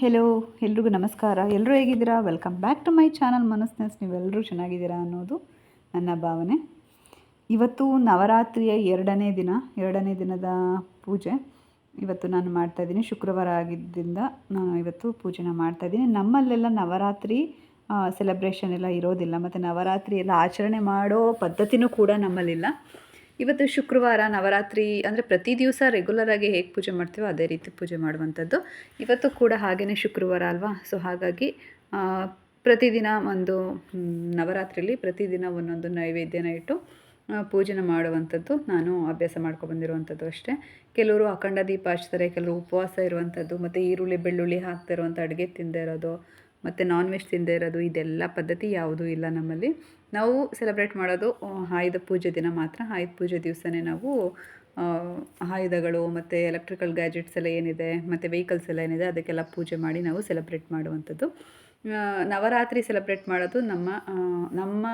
Hello ಎಲ್ರಿಗೂ ನಮಸ್ಕಾರ. ಎಲ್ಲರೂ ಹೇಗಿದ್ದೀರಾ? Welcome back to my channel ಮನಸ್ನೆಸ್ ನೀವೆಲ್ಲರೂ ಚೆನ್ನಾಗಿದ್ದೀರಾ ಅನ್ನೋದು ನನ್ನ ಭಾವನೆ. ಇವತ್ತು ನವರಾತ್ರಿಯ ಎರಡನೇ ದಿನ, ಎರಡನೇ ದಿನದ ಪೂಜೆ. ಇವತ್ತು ನಾನು ಮಾಡ್ತಾಯಿದ್ದೀನಿ ಶುಕ್ರವಾರ ಆಗಿದ್ದರಿಂದ ನಾನು ಇವತ್ತು ಪೂಜೆನ ಮಾಡ್ತಾಯಿದ್ದೀನಿ ನಮ್ಮಲ್ಲೆಲ್ಲ ನವರಾತ್ರಿ ಸೆಲೆಬ್ರೇಷನ್ ಎಲ್ಲ ಇರೋದಿಲ್ಲ. ಮತ್ತು ನವರಾತ್ರಿ ಎಲ್ಲ ಆಚರಣೆ ಮಾಡೋ ಪದ್ಧತಿನೂ ಕೂಡ ನಮ್ಮಲ್ಲಿಲ್ಲ. ಇವತ್ತು ಶುಕ್ರವಾರ ನವರಾತ್ರಿ ಅಂದರೆ ಪ್ರತಿ ದಿವಸ ರೆಗ್ಯುಲರಾಗಿ ಹೇಗೆ ಪೂಜೆ ಮಾಡ್ತೀವೋ ಅದೇ ರೀತಿ ಪೂಜೆ ಮಾಡುವಂಥದ್ದು. ಇವತ್ತು ಕೂಡ ಹಾಗೆಯೇ ಶುಕ್ರವಾರ ಅಲ್ವಾ? ಸೊ ಹಾಗಾಗಿ ಪ್ರತಿದಿನ ಒಂದು ನವರಾತ್ರಿಯಲ್ಲಿ ಪ್ರತಿದಿನ ಒಂದೊಂದು ನೈವೇದ್ಯನ ಇಟ್ಟು ಪೂಜೆನ ಮಾಡುವಂಥದ್ದು ನಾನು ಅಭ್ಯಾಸ ಮಾಡ್ಕೊಬಂದಿರುವಂಥದ್ದು ಅಷ್ಟೇ. ಕೆಲವರು ಅಖಂಡ ದೀಪ ಹಚ್ತಾರೆ, ಕೆಲವರು ಉಪವಾಸ ಇರುವಂಥದ್ದು, ಮತ್ತು ಈರುಳ್ಳಿ, ಬೆಳ್ಳುಳ್ಳಿ ಹಾಕ್ತಾ ಇರುವಂಥ ಅಡುಗೆ ತಿಂದೇ ಇರೋದು, ಮತ್ತು ನಾನ್ ವೆಜ್ ತಿಂದೇ ಇರೋದು, ಇದೆಲ್ಲ ಪದ್ಧತಿ ಯಾವುದೂ ಇಲ್ಲ ನಮ್ಮಲ್ಲಿ. ನಾವು ಸೆಲೆಬ್ರೇಟ್ ಮಾಡೋದು ಆಯುಧ ಪೂಜೆ ದಿನ ಮಾತ್ರ. ಆಯುಧ ಪೂಜೆ ದಿವಸನೇ ನಾವು ಆಯುಧಗಳು ಮತ್ತು ಎಲೆಕ್ಟ್ರಿಕಲ್ ಗ್ಯಾಜೆಟ್ಸ್ ಎಲ್ಲ ಏನಿದೆ, ಮತ್ತು ವೆಹಿಕಲ್ಸ್ ಎಲ್ಲ ಏನಿದೆ, ಅದಕ್ಕೆಲ್ಲ ಪೂಜೆ ಮಾಡಿ ನಾವು ಸೆಲೆಬ್ರೇಟ್ ಮಾಡುವಂಥದ್ದು. ನವರಾತ್ರಿ ಸೆಲೆಬ್ರೇಟ್ ಮಾಡೋದು ನಮ್ಮ ನಮ್ಮ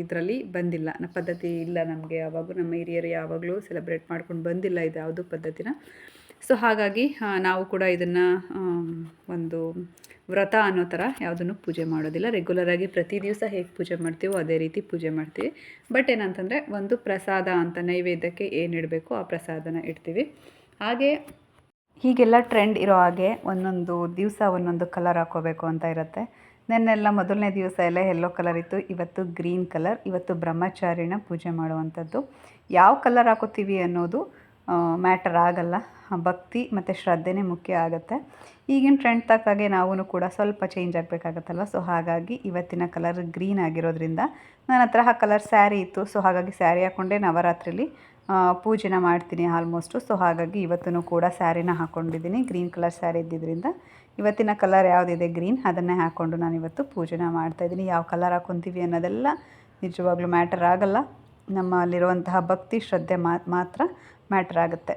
ಇದರಲ್ಲಿ ಬಂದಿಲ್ಲ. ಪದ್ಧತಿ ಇಲ್ಲ ನಮಗೆ ಯಾವಾಗೂ ನಮ್ಮ ಹಿರಿಯರು ಯಾವಾಗಲೂ ಸೆಲೆಬ್ರೇಟ್ ಮಾಡ್ಕೊಂಡು ಬಂದಿಲ್ಲ ಇದು ಯಾವುದು ಪದ್ಧತಿನ. ಸೊ ಹಾಗಾಗಿ ನಾವು ಕೂಡ ಇದನ್ನು ಒಂದು ವ್ರತ ಅನ್ನೋ ಥರ ಯಾವುದನ್ನು ಪೂಜೆ ಮಾಡೋದಿಲ್ಲ. ರೆಗ್ಯುಲರಾಗಿ ಪ್ರತಿ ದಿವಸ ಹೇಗೆ ಪೂಜೆ ಮಾಡ್ತೀವೋ ಅದೇ ರೀತಿ ಪೂಜೆ ಮಾಡ್ತೀವಿ. ಬಟ್ ಏನಂತಂದರೆ ಒಂದು ಪ್ರಸಾದ ಅಂತ ನೈವೇದ್ಯಕ್ಕೆ ಏನು ಇಡಬೇಕು ಆ ಪ್ರಸಾದನ ಇಡ್ತೀವಿ. ಹಾಗೆ ಹೀಗೆಲ್ಲ ಟ್ರೆಂಡ್ ಇರೋ ಹಾಗೆ ಒಂದೊಂದು ದಿವಸ ಒಂದೊಂದು ಕಲರ್ ಹಾಕೋಬೇಕು ಅಂತ ಇರುತ್ತೆ. ನೆನ್ನೆಲ್ಲ ಮೊದಲನೇ ದಿವಸ ಎಲ್ಲ ಎಲ್ಲೋ ಕಲರ್ ಇತ್ತು. ಇವತ್ತು ಗ್ರೀನ್ ಕಲರ್ ಇವತ್ತು ಬ್ರಹ್ಮಚಾರಿನ ಪೂಜೆ ಮಾಡುವಂಥದ್ದು. ಯಾವ ಕಲರ್ ಹಾಕೋತೀವಿ ಅನ್ನೋದು ಮ್ಯಾಟರ್ ಆಗಲ್ಲ. ಭಕ್ತಿ ಮತ್ತು ಶ್ರದ್ಧೆನೇ ಮುಖ್ಯ ಆಗುತ್ತೆ. ಈಗಿನ ಟ್ರೆಂಡ್ ತಕ್ಕಾಗೆ ನಾವು ಕೂಡ ಸ್ವಲ್ಪ ಚೇಂಜ್ ಆಗಬೇಕಾಗತ್ತಲ್ವ? ಸೊ ಹಾಗಾಗಿ ಇವತ್ತಿನ ಕಲರ್ ಗ್ರೀನ್ ಆಗಿರೋದ್ರಿಂದ ನನ್ನ ಹತ್ರ ಆ ಕಲರ್ ಸ್ಯಾರಿ ಇತ್ತು. ಸೊ ಹಾಗಾಗಿ ಸ್ಯಾರಿ ಹಾಕ್ಕೊಂಡೆ ನವರಾತ್ರಿಲಿ ಪೂಜೆನ ಮಾಡ್ತೀನಿ ಆಲ್ಮೋಸ್ಟು ಸೊ ಹಾಗಾಗಿ ಇವತ್ತೂ ಕೂಡ ಸ್ಯಾರಿನ ಹಾಕ್ಕೊಂಡಿದ್ದೀನಿ ಗ್ರೀನ್ ಕಲರ್ ಸ್ಯಾರಿ ಇದ್ದಿದ್ದರಿಂದ ಇವತ್ತಿನ ಕಲರ್ ಯಾವುದಿದೆ ಗ್ರೀನ್ ಅದನ್ನೇ ಹಾಕ್ಕೊಂಡು ನಾನು ಇವತ್ತು ಪೂಜೆನ ಮಾಡ್ತಾಯಿದ್ದೀನಿ ಯಾವ ಕಲರ್ ಹಾಕ್ಕೊತೀವಿ ಅನ್ನೋದೆಲ್ಲ ನಿಜವಾಗ್ಲೂ ಮ್ಯಾಟರ್ ಆಗಲ್ಲ. ನಮ್ಮಲ್ಲಿರುವಂತಹ ಭಕ್ತಿ, ಶ್ರದ್ಧೆ ಮಾತ್ರ ಮ್ಯಾಟರ್ ಆಗುತ್ತೆ.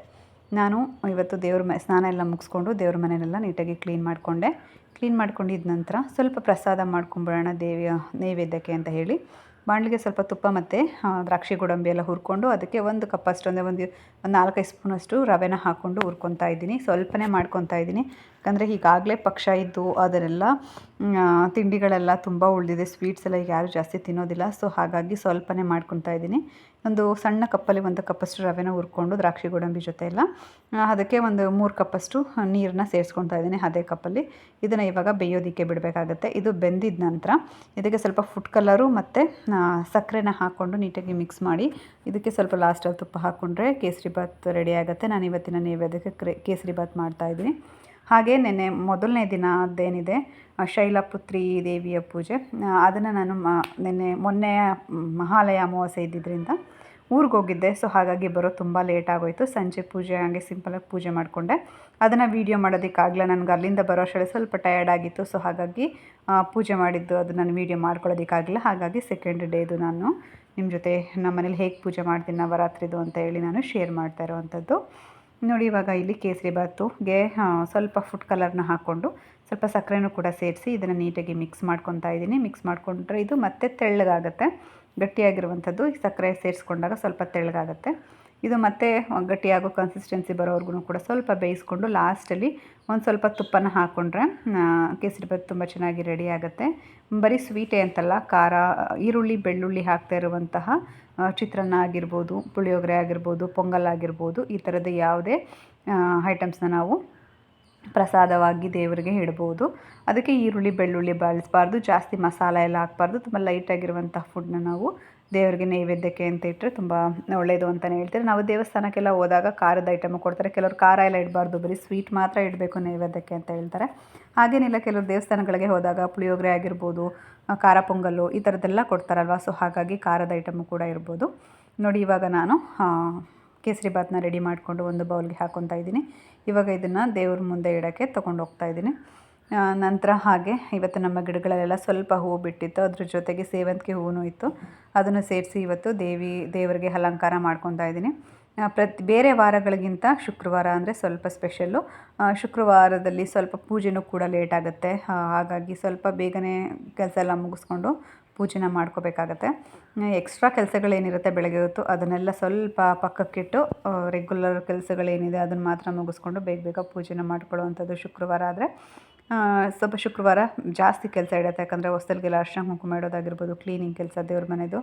ನಾನು ಇವತ್ತು ದೇವ್ರ ಮ ಸ್ನಾನ ಎಲ್ಲ ಮುಗಿಸ್ಕೊಂಡು ದೇವ್ರ ಮನೆಯೆಲ್ಲ ನೀಟಾಗಿ ಕ್ಲೀನ್ ಮಾಡಿಕೊಂಡೆ. ಕ್ಲೀನ್ ಮಾಡ್ಕೊಂಡಿದ್ದ ನಂತರ ಸ್ವಲ್ಪ ಪ್ರಸಾದ ಮಾಡ್ಕೊಂಬಿಡೋಣ ದೇವಿಯ ನೈವೇದ್ಯಕ್ಕೆ ಅಂತ ಹೇಳಿ. ಬಾಣಲಿಗೆ ಸ್ವಲ್ಪ ತುಪ್ಪ ಮತ್ತು ದ್ರಾಕ್ಷಿ ಗೋಡಂಬಿ ಎಲ್ಲ ಹುರ್ಕೊಂಡು ಅದಕ್ಕೆ ಒಂದು ಕಪ್ ಅಷ್ಟು, ಅಂದರೆ ಒಂದು ಒಂದು ನಾಲ್ಕೈದು ಸ್ಪೂನಷ್ಟು ರವೆನ ಹಾಕ್ಕೊಂಡು ಹುರ್ಕೊತಾ ಇದ್ದೀನಿ. ಸ್ವಲ್ಪನೇ ಮಾಡ್ಕೊತಾ ಇದ್ದೀನಿ. ಯಾಕಂದರೆ ಈಗಾಗಲೇ ಪಕ್ಷ ಇದ್ದು ಅದರೆಲ್ಲ ತಿಂಡಿಗಳೆಲ್ಲ ತುಂಬ ಉಳಿದಿದೆ. ಸ್ವೀಟ್ಸ್ ಎಲ್ಲ ಈಗ ಯಾರೂ ಜಾಸ್ತಿ ತಿನ್ನೋದಿಲ್ಲ. ಸೊ ಹಾಗಾಗಿ ಸ್ವಲ್ಪನೇ ಮಾಡ್ಕೊತಾ ಇದ್ದೀನಿ. ಒಂದು ಸಣ್ಣ ಕಪ್ಪಲ್ಲಿ ಒಂದು ಕಪ್ಪಷ್ಟು ರವೆನ ಹುರ್ಕೊಂಡು ದ್ರಾಕ್ಷಿ ಗೋಡಂಬಿ ಜೊತೆ ಎಲ್ಲ ಅದಕ್ಕೆ ಒಂದು ಮೂರು ಕಪ್ಪಷ್ಟು ನೀರನ್ನ ಸೇರಿಸ್ಕೊತಾ ಇದ್ದೀನಿ ಅದೇ ಕಪ್ಪಲ್ಲಿ. ಇದನ್ನು ಇವಾಗ ಬೇಯೋದಿಕ್ಕೆ ಬಿಡಬೇಕಾಗತ್ತೆ. ಇದು ಬೆಂದಿದ ನಂತರ ಇದಕ್ಕೆ ಸ್ವಲ್ಪ ಫುಡ್ ಕಲರು ಮತ್ತು ಸಕ್ಕರೆನ ಹಾಕ್ಕೊಂಡು ನೀಟಾಗಿ ಮಿಕ್ಸ್ ಮಾಡಿ ಇದಕ್ಕೆ ಸ್ವಲ್ಪ ಲಾಸ್ಟಲ್ಲಿ ತುಪ್ಪ ಹಾಕ್ಕೊಂಡ್ರೆ ಕೇಸರಿ ಬಾತ್ ರೆಡಿ ಆಗುತ್ತೆ. ನಾನು ಇವತ್ತಿನ ನೈವೇದ್ಯಕ್ಕೆ ಕ್ರೆ, ಕೇಸರಿ ಬಾತ್ ಮಾಡ್ತಾಯಿದ್ದೀನಿ ಹಾಗೆ ನೆನ್ನೆ ಮೊದಲನೇ ದಿನ ಅದೇನಿದೆ ಶೈಲಪುತ್ರಿ ದೇವಿಯ ಪೂಜೆ. ಅದನ್ನು ನಾನು ಮ, ನೆನ್ನೆ ಮೊನ್ನೆ ಮಹಾಲಯ ಅಮಾವಾಸ್ಯೆ ಇದ್ದಿದ್ದರಿಂದ ಊರಿಗೆ ಹೋಗಿದ್ದೆ. ಸೊ ಹಾಗಾಗಿ ಬರೋ ತುಂಬ ಲೇಟ್ ಆಗೋಯಿತು. ಸಂಜೆ ಪೂಜೆ, ಹಾಗೆ ಸಿಂಪಲಾಗಿ ಪೂಜೆ ಮಾಡಿಕೊಂಡೆ. ಅದನ್ನು ವೀಡಿಯೋ ಮಾಡೋದಕ್ಕಾಗಲ್ಲ ನನಗೆ ಅಲ್ಲಿಂದ ಬರೋ ಸ್ವಲ್ಪ ಟಯರ್ಡ್ ಆಗಿತ್ತು. ಸೊ ಹಾಗಾಗಿ ಪೂಜೆ ಮಾಡಿದ್ದು ಅದು ನಾನು ವೀಡಿಯೋ ಮಾಡ್ಕೊಳ್ಳೋದಕ್ಕಾಗಲಿಲ್ಲ ಹಾಗಾಗಿ ಸೆಕೆಂಡ್ ಡೇದು ನಾನು ನಿಮ್ಮ ಜೊತೆ ನಮ್ಮ ಮನೇಲಿ ಹೇಗೆ ಪೂಜೆ ಮಾಡ್ತೀನಿ ನವರಾತ್ರಿದು ಅಂತ ಹೇಳಿ ನಾನು ಶೇರ್ ಮಾಡ್ತಾ ಇರೋವಂಥದ್ದು ನೋಡಿ, ಇವಾಗ ಇಲ್ಲಿ ಕೇಸರಿ ಬಾತುಗೆ ಸ್ವಲ್ಪ ಫುಡ್ ಕಲರ್ನ ಹಾಕ್ಕೊಂಡು ಸ್ವಲ್ಪ ಸಕ್ಕರೆನೂ ಕೂಡ ಸೇರಿಸಿ ಇದನ್ನು ನೀಟಾಗಿ ಮಿಕ್ಸ್ ಮಾಡ್ಕೊತಾ ಇದ್ದೀನಿ ಮಿಕ್ಸ್ ಮಾಡಿಕೊಂಡ್ರೆ ಇದು ಮತ್ತೆ ತೆಳ್ಳಗಾಗುತ್ತೆ. ಗಟ್ಟಿಯಾಗಿರುವಂಥದ್ದು ಈ ಸಕ್ಕರೆ ಸೇರಿಸ್ಕೊಂಡಾಗ ಸ್ವಲ್ಪ ತೆಳ್ಳಗಾಗುತ್ತೆ. ಇದು ಮತ್ತೆ ಗಟ್ಟಿಯಾಗೋ ಕನ್ಸಿಸ್ಟೆನ್ಸಿ ಬರೋವರೆಗೂ ಕೂಡ ಸ್ವಲ್ಪ ಬೇಯಿಸ್ಕೊಂಡು ಲಾಸ್ಟಲ್ಲಿ ಒಂದು ಸ್ವಲ್ಪ ತುಪ್ಪನ ಹಾಕ್ಕೊಂಡ್ರೆ ಆ, ಕೇಸರಿ ಬಾತ್ ತುಂಬ ಚೆನ್ನಾಗಿ ರೆಡಿ ಆಗುತ್ತೆ. ಬರೀ ಸ್ವೀಟೇ ಅಂತಲ್ಲ ಖಾರ ಈರುಳ್ಳಿ ಬೆಳ್ಳುಳ್ಳಿ ಹಾಕ್ತಾ ಇರುವಂತಹ ಚಿತ್ರಾನ್ನ ಆಗಿರ್ಬೋದು ಪುಳಿಯೋಗರೆ ಆಗಿರ್ಬೋದು ಪೊಂಗಲ್ ಆಗಿರ್ಬೋದು ಈ ಥರದ ಯಾವುದೇ ಐಟಮ್ಸ್ನ ನಾವು ಪ್ರಸಾದವಾಗಿ ದೇವರಿಗೆ ಇಡ್ಬೋದು. ಅದಕ್ಕೆ ಈರುಳ್ಳಿ ಬೆಳ್ಳುಳ್ಳಿ ಬಳಸಬಾರ್ದು ಜಾಸ್ತಿ ಮಸಾಲ ಎಲ್ಲ ಹಾಕ್ಬಾರ್ದು ತುಂಬ ಲೈಟಾಗಿರುವಂಥ ಫುಡ್ನ ನಾವು ದೇವರಿಗೆ ನೈವೇದ್ಯಕ್ಕೆ ಅಂತ ಇಟ್ಟರೆ ತುಂಬ ಒಳ್ಳೆಯದು ಅಂತಲೇ ಹೇಳ್ತಾರೆ. ನಾವು ದೇವಸ್ಥಾನಕ್ಕೆಲ್ಲ ಹೋದಾಗ ಖಾರದ ಐಟಮ್ ಕೊಡ್ತಾರೆ. ಕೆಲವರು ಖಾರ ಎಲ್ಲ ಇಡಬಾರ್ದು, ಬರೀ ಸ್ವೀಟ್ ಮಾತ್ರ ಇಡಬೇಕು ನೈವೇದ್ಯಕ್ಕೆ ಅಂತ ಹೇಳ್ತಾರೆ. ಹಾಗೇನಿಲ್ಲ, ಕೆಲವರು ದೇವಸ್ಥಾನಗಳಿಗೆ ಹೋದಾಗ ಪುಳಿಯೋಗರೆ ಆಗಿರ್ಬೋದು ಖಾರ ಪೊಂಗಲ್ಲು ಈ ಥರದ್ದೆಲ್ಲ ಕೊಡ್ತಾರಲ್ವ? ಸೊ ಹಾಗಾಗಿ ಖಾರದ ಐಟಮು ಕೂಡ ಇರ್ಬೋದು. ನೋಡಿ, ಇವಾಗ ನಾನು ಕೇಸರಿ ಭಾತ್ನ ರೆಡಿ ಮಾಡಿಕೊಂಡು ಒಂದು ಬೌಲ್ಗೆ ಹಾಕ್ಕೊತಾ ಇದ್ದೀನಿ. ಇವಾಗ ಇದನ್ನು ದೇವ್ರ ಮುಂದೆ ಇಡೋಕ್ಕೆ ತೊಗೊಂಡು ಹೋಗ್ತಾ ಇದ್ದೀನಿ. ನಂತರ ಹಾಗೆ ಇವತ್ತು ನಮ್ಮ ಗಿಡಗಳಲ್ಲೆಲ್ಲ ಸ್ವಲ್ಪ ಹೂವು ಬಿಟ್ಟಿತ್ತು. ಅದ್ರ ಜೊತೆಗೆ ಸೇವಂತಿಗೆ ಹೂವು ಇತ್ತು. ಅದನ್ನು ಸೇರಿಸಿ ಇವತ್ತು ದೇವಿ, ದೇವರಿಗೆ ಅಲಂಕಾರ ಮಾಡ್ಕೊತಾ ಇದ್ದೀನಿ. ಪ್ರತಿ, ಬೇರೆ ವಾರಗಳಿಗಿಂತ ಶುಕ್ರವಾರ ಅಂದರೆ ಸ್ವಲ್ಪ ಸ್ಪೆಷಲ್ಲು. ಶುಕ್ರವಾರದಲ್ಲಿ ಸ್ವಲ್ಪ ಪೂಜೆನೂ ಕೂಡ ಲೇಟ್ ಆಗುತ್ತೆ. ಹಾಗಾಗಿ ಸ್ವಲ್ಪ ಬೇಗನೆ ಕೆಲಸ ಎಲ್ಲ ಮುಗಿಸ್ಕೊಂಡು ಪೂಜೆನ ಮಾಡ್ಕೋಬೇಕಾಗತ್ತೆ. ಎಕ್ಸ್ಟ್ರಾ ಕೆಲಸಗಳೇನಿರುತ್ತೆ ಬೆಳಗ್ಗೆ ಹೊತ್ತು ಅದನ್ನೆಲ್ಲ ಸ್ವಲ್ಪ ಪಕ್ಕಕ್ಕಿಟ್ಟು ರೆಗ್ಯುಲರ್ ಕೆಲಸಗಳೇನಿದೆ ಅದನ್ನು ಮಾತ್ರ ಮುಗಿಸ್ಕೊಂಡು ಬೇಗ ಬೇಗ ಪೂಜೆನ ಮಾಡ್ಕೊಳ್ಳುವಂಥದ್ದು ಶುಕ್ರವಾರ ಆದರೆ. ಸ್ವಲ್ಪ ಶುಕ್ರವಾರ ಜಾಸ್ತಿ ಕೆಲಸ ಇಡುತ್ತೆ. ಯಾಕಂದರೆ ಹೊಸ್ದಲ್ಗೆಲ್ಲ ಅರ್ಶನ ಕುಂಕುಮ ಇಡೋದಾಗಿರ್ಬೋದು ಕ್ಲೀನಿಂಗ್ ಕೆಲಸ ದೇವ್ರ ಮನೆದು.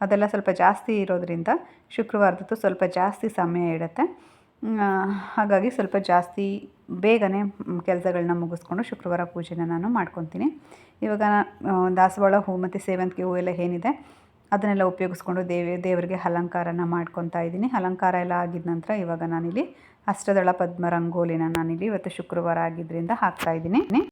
ಅದೆಲ್ಲ ಸ್ವಲ್ಪ ಜಾಸ್ತಿ ಇರೋದ್ರಿಂದ ಶುಕ್ರವಾರದ್ದು ಸ್ವಲ್ಪ ಜಾಸ್ತಿ ಸಮಯ ಇಡುತ್ತೆ. ಹಾಗಾಗಿ ಸ್ವಲ್ಪ ಜಾಸ್ತಿ ಬೇಗನೆ ಕೆಲಸಗಳನ್ನ ಮುಗಿಸ್ಕೊಂಡು ಶುಕ್ರವಾರ ಪೂಜೆನ ನಾನು ಮಾಡ್ಕೊತೀನಿ. ಇವಾಗ ದಾಸವಾಳ ಹೂ ಮತ್ತು ಸೇವಂತಿಗೆ ಹೂ ಎಲ್ಲ ಏನಿದೆ, ಅದನ್ನೆಲ್ಲ ಉಪಯೋಗಿಸ್ಕೊಂಡು ದೇವಿ, ದೇವರಿಗೆ ಅಲಂಕಾರನ ಮಾಡ್ಕೊತಾ ಇದ್ದೀನಿ. ಅಲಂಕಾರ ಎಲ್ಲ ಆಗಿದ ನಂತರ ಇವಾಗ ನಾನಿಲ್ಲಿ ಅಷ್ಟದಳ ಪದ್ಮ ರಂಗೋಲಿನ ನಾನಿಲ್ಲಿ ಇವತ್ತು ಶುಕ್ರವಾರ ಆಗಿದ್ದರಿಂದ ಹಾಕ್ತಾ ಇದ್ದೀನಿ.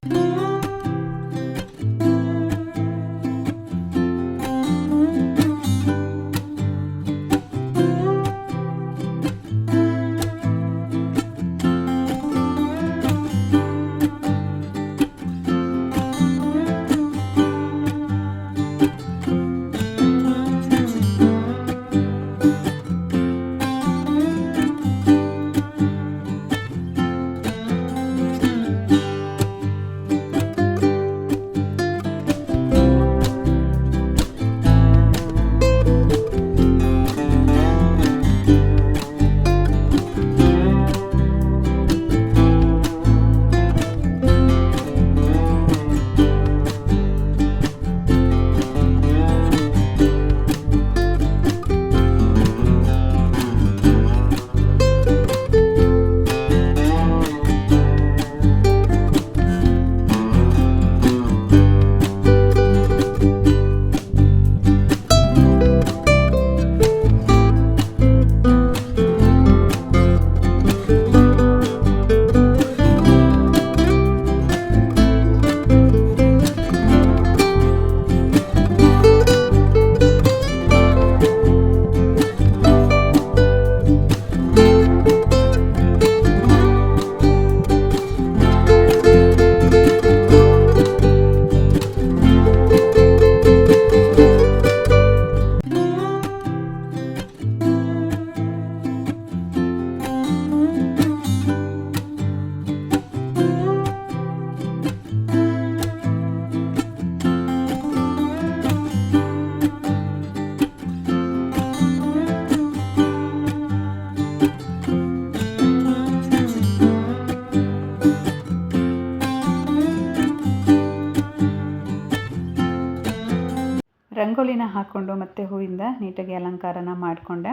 ರಂಗೋಲಿನ ಹಾಕ್ಕೊಂಡು ಮತ್ತು ಹೂವಿಂದ ನೀಟಾಗಿ ಅಲಂಕಾರನ ಮಾಡಿಕೊಂಡೆ.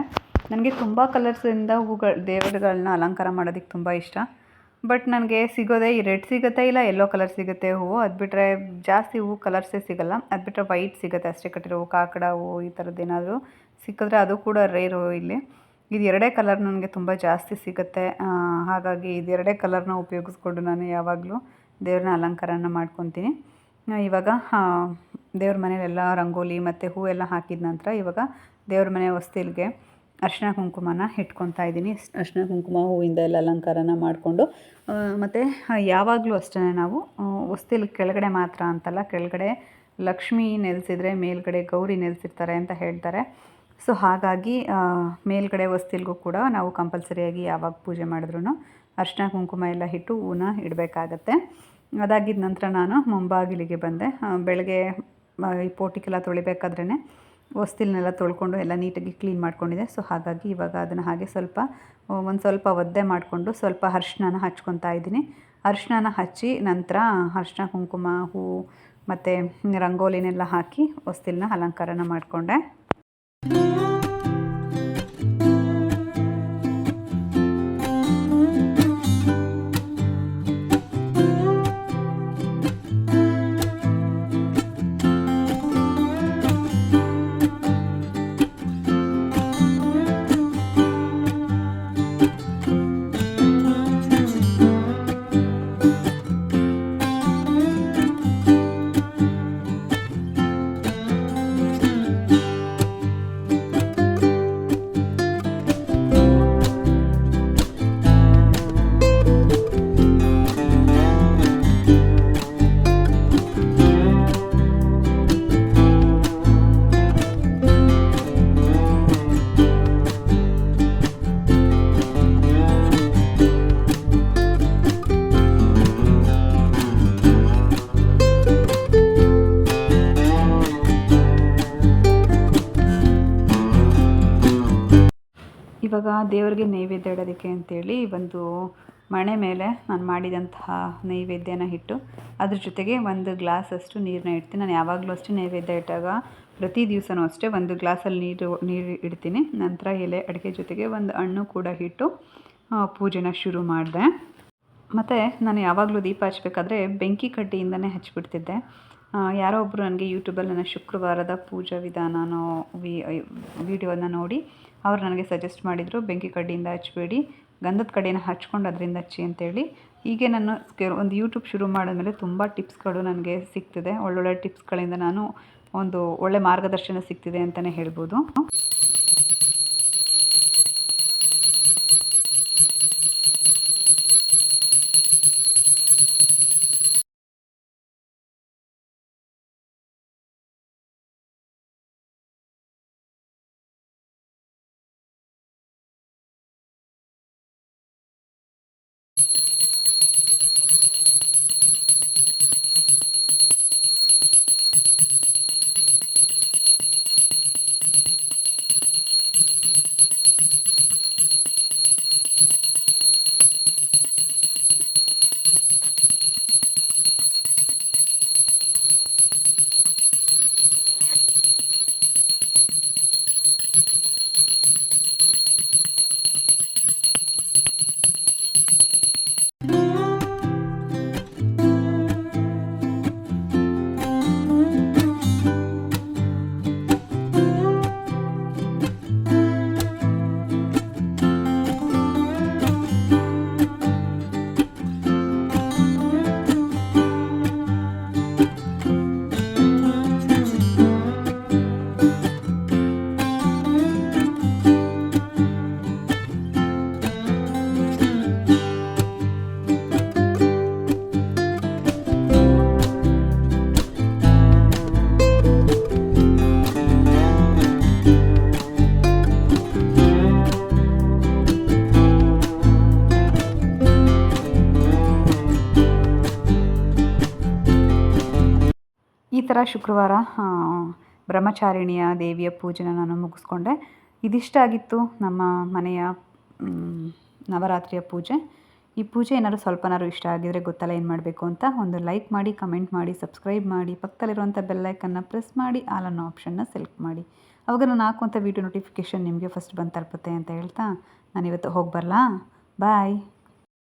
ನನಗೆ ತುಂಬ ಕಲರ್ಸಿಂದ ಹೂಗಳ ದೇವರುಗಳನ್ನ ಅಲಂಕಾರ ಮಾಡೋದಕ್ಕೆ ತುಂಬ ಇಷ್ಟ. ಬಟ್ ನನಗೆ ಸಿಗೋದೇ ಈ ರೆಡ್ ಸಿಗುತ್ತೆ ಇಲ್ಲ ಎಲ್ಲೋ ಕಲರ್ ಸಿಗುತ್ತೆ ಹೂವು. ಅದು ಬಿಟ್ಟರೆ ಜಾಸ್ತಿ ಹೂವು ಕಲರ್ಸೇ ಸಿಗಲ್ಲ. ಅದು ಬಿಟ್ಟರೆ ವೈಟ್ ಸಿಗುತ್ತೆ ಅಷ್ಟೇ, ಕಟ್ಟಿರೋ ಹೂವು ಕಾಕಡ ಹೂವು ಈ ಥರದ್ದು ಏನಾದರೂ ಸಿಕ್ಕಿದ್ರೆ ಅದು ಕೂಡ ರೇರು ಇಲ್ಲಿ. ಇದು ಎರಡೇ ಕಲರ್ ನನಗೆ ತುಂಬ ಜಾಸ್ತಿ ಸಿಗುತ್ತೆ. ಹಾಗಾಗಿ ಇದೆರಡೇ ಕಲರ್ನ ಉಪಯೋಗಿಸ್ಕೊಂಡು ನಾನು ಯಾವಾಗಲೂ ದೇವ್ರನ್ನ ಅಲಂಕಾರನ ಮಾಡ್ಕೊತೀನಿ. ಇವಾಗ ದೇವ್ರ ಮನೆಯಲ್ಲೆಲ್ಲ ರಂಗೋಲಿ ಮತ್ತು ಹೂವೆಲ್ಲ ಹಾಕಿದ ನಂತರ ಇವಾಗ ದೇವ್ರ ಮನೆ ಹೊಸ್ತಿಲ್ಗೆ ಅರಿಶಿನ ಕುಂಕುಮನ ಇಟ್ಕೊತಾ ಇದ್ದೀನಿ. ಅರಿಶಿನ ಕುಂಕುಮ ಹೂವಿಂದ ಎಲ್ಲ ಅಲಂಕಾರನ ಮಾಡಿಕೊಂಡು ಮತ್ತು ಯಾವಾಗಲೂ ಅಷ್ಟೇ ನಾವು ಹೊಸ್ತಿಲ್ ಕೆಳಗಡೆ ಮಾತ್ರ ಅಂತಲ್ಲ, ಕೆಳಗಡೆ ಲಕ್ಷ್ಮಿ ನೆಲೆಸಿದ್ರೆ ಮೇಲ್ಗಡೆ ಗೌರಿ ನೆಲೆಸಿರ್ತಾರೆ ಅಂತ ಹೇಳ್ತಾರೆ. ಸೊ, ಹಾಗಾಗಿ ಮೇಲ್ಗಡೆ ಹೊಸ್ತಿಲ್ಗೂ ಕೂಡ ನಾವು ಕಂಪಲ್ಸರಿಯಾಗಿ ಯಾವಾಗ ಪೂಜೆ ಮಾಡಿದ್ರು ಅರಿಶಿನ ಕುಂಕುಮ ಎಲ್ಲ ಇಟ್ಟು ಹೂನ ಇಡಬೇಕಾಗತ್ತೆ. ಅದಾಗಿದ ನಂತರ ನಾನು ಮುಂಬಾಗಿಲಿಗೆ ಬಂದೆ. ಬೆಳಗ್ಗೆ ಈ ಪೋಟಿಕೆಲ್ಲ ತೊಳಿಬೇಕಾದ್ರೇ ಹೊಸ್ತಿಲ್ನೆಲ್ಲ ತೊಳ್ಕೊಂಡು ಎಲ್ಲ ನೀಟಾಗಿ ಕ್ಲೀನ್ ಮಾಡ್ಕೊಂಡಿದೆ ಸೊ, ಹಾಗಾಗಿ ಇವಾಗ ಅದನ್ನು ಹಾಗೆ ಸ್ವಲ್ಪ ಒಂದು ಸ್ವಲ್ಪ ಒದ್ದೆ ಮಾಡಿಕೊಂಡು ಸ್ವಲ್ಪ ಅರ್ಶಿನ ಹಚ್ಕೊತಾ ಇದ್ದೀನಿ. ಅರ್ಶಿನ ಹಚ್ಚಿ ನಂತರ ಅರ್ಶಿನ ಕುಂಕುಮ, ಹೂ ಮತ್ತು ರಂಗೋಲಿನೆಲ್ಲ ಹಾಕಿ ವಸ್ತಿಲನ್ನ ಅಲಂಕಾರನ ಮಾಡಿಕೊಂಡೆ. ಇವಾಗ ದೇವರಿಗೆ ನೈವೇದ್ಯ ಇಡೋದಕ್ಕೆ ಅಂತೇಳಿ ಒಂದು ಮಣೆ ಮೇಲೆ ನಾನು ಮಾಡಿದಂತಹ ನೈವೇದ್ಯನ ಇಟ್ಟು ಅದ್ರ ಜೊತೆಗೆ ಒಂದು ಗ್ಲಾಸ್ ಅಷ್ಟು ನೀರನ್ನ ಇಡ್ತೀನಿ. ನಾನು ಯಾವಾಗಲೂ ಅಷ್ಟೇ ನೈವೇದ್ಯ ಇಟ್ಟಾಗ ಪ್ರತಿ ದಿವಸನೂ ಅಷ್ಟೇ ಒಂದು ಗ್ಲಾಸಲ್ಲಿ ನೀರು ನೀರು ಇಡ್ತೀನಿ. ನಂತರ ಎಲೆ ಅಡುಗೆ ಜೊತೆಗೆ ಒಂದು ಹಣ್ಣು ಕೂಡ ಇಟ್ಟು ಪೂಜೆನ ಶುರು ಮಾಡಿದೆ. ಮತ್ತು ನಾನು ಯಾವಾಗಲೂ ದೀಪ ಹಚ್ಬೇಕಾದ್ರೆ ಬೆಂಕಿ ಕಡ್ಡಿಯಿಂದನೇ ಹಚ್ಚಿಬಿಡ್ತಿದ್ದೆ ಯಾರೋ ಒಬ್ಬರು ನನಗೆ ಯೂಟ್ಯೂಬಲ್ಲಿ ನನ್ನ ಶುಕ್ರವಾರದ ಪೂಜಾ ವಿಧಾನ ವಿಡಿಯೋನ ನೋಡಿ, ಅವ್ರು ನನಗೆ ಸಜೆಸ್ಟ್ ಮಾಡಿದರು, ಬೆಂಕಿ ಕಡ್ಡಿಯಿಂದ ಹಚ್ಚಬೇಡಿ ಗಂಧದ ಕಡೆಯನ್ನು ಹಚ್ಕೊಂಡು ಅದರಿಂದ ಹಚ್ಚಿ ಅಂತೇಳಿ. ಹೀಗೆ ನಾನು ಒಂದು ಯೂಟ್ಯೂಬ್ ಶುರು ಮಾಡಿದ್ಮೇಲೆ ತುಂಬ ಟಿಪ್ಸ್ಗಳು ನನಗೆ ಸಿಗ್ತಿದೆ. ಒಳ್ಳೊಳ್ಳೆ ಟಿಪ್ಸ್ಗಳಿಂದ ನಾನು ಒಂದು ಒಳ್ಳೆ ಮಾರ್ಗದರ್ಶನ ಸಿಗ್ತಿದೆ ಅಂತಲೇ ಹೇಳ್ಬೋದು. ಶುಕ್ರವಾರ ಬ್ರಹ್ಮಚಾರಿಣಿಯ ದೇವಿಯ ಪೂಜೆನ ನಾನು ಮುಗಿಸ್ಕೊಂಡೆ. ಇದಿಷ್ಟಾಗಿತ್ತು ನಮ್ಮ ಮನೆಯ ನವರಾತ್ರಿಯ ಪೂಜೆ. ಈ ಪೂಜೆ ಏನಾದ್ರು ಸ್ವಲ್ಪನಾದ್ರು ಇಷ್ಟ ಆಗಿದರೆ ಗೊತ್ತಲ್ಲ ಏನು ಮಾಡಬೇಕು ಅಂತ ಒಂದು ಲೈಕ್ ಮಾಡಿ, ಕಮೆಂಟ್ ಮಾಡಿ, ಸಬ್ಸ್ಕ್ರೈಬ್ ಮಾಡಿ, ಪಕ್ಕದಲ್ಲಿರುವಂಥ ಬೆಲ್ಲೈಕನ್ನು ಪ್ರೆಸ್ ಮಾಡಿ, ಆಲ್ ಅನ್ನೋ ಆಪ್ಷನ್ನ ಸೆಲೆಕ್ಟ್ ಮಾಡಿ. ಅವಾಗ ನಾನು ಹಾಕುವಂಥ ವೀಡಿಯೋ ನೋಟಿಫಿಕೇಷನ್ ನಿಮಗೆ ಫಸ್ಟ್ ಬಂದು ತಲುಪುತ್ತೆ ಅಂತ ಹೇಳ್ತಾ ನಾನಿವತ್ತು ಹೋಗಿ ಬರಲಾ? ಬಾಯ್.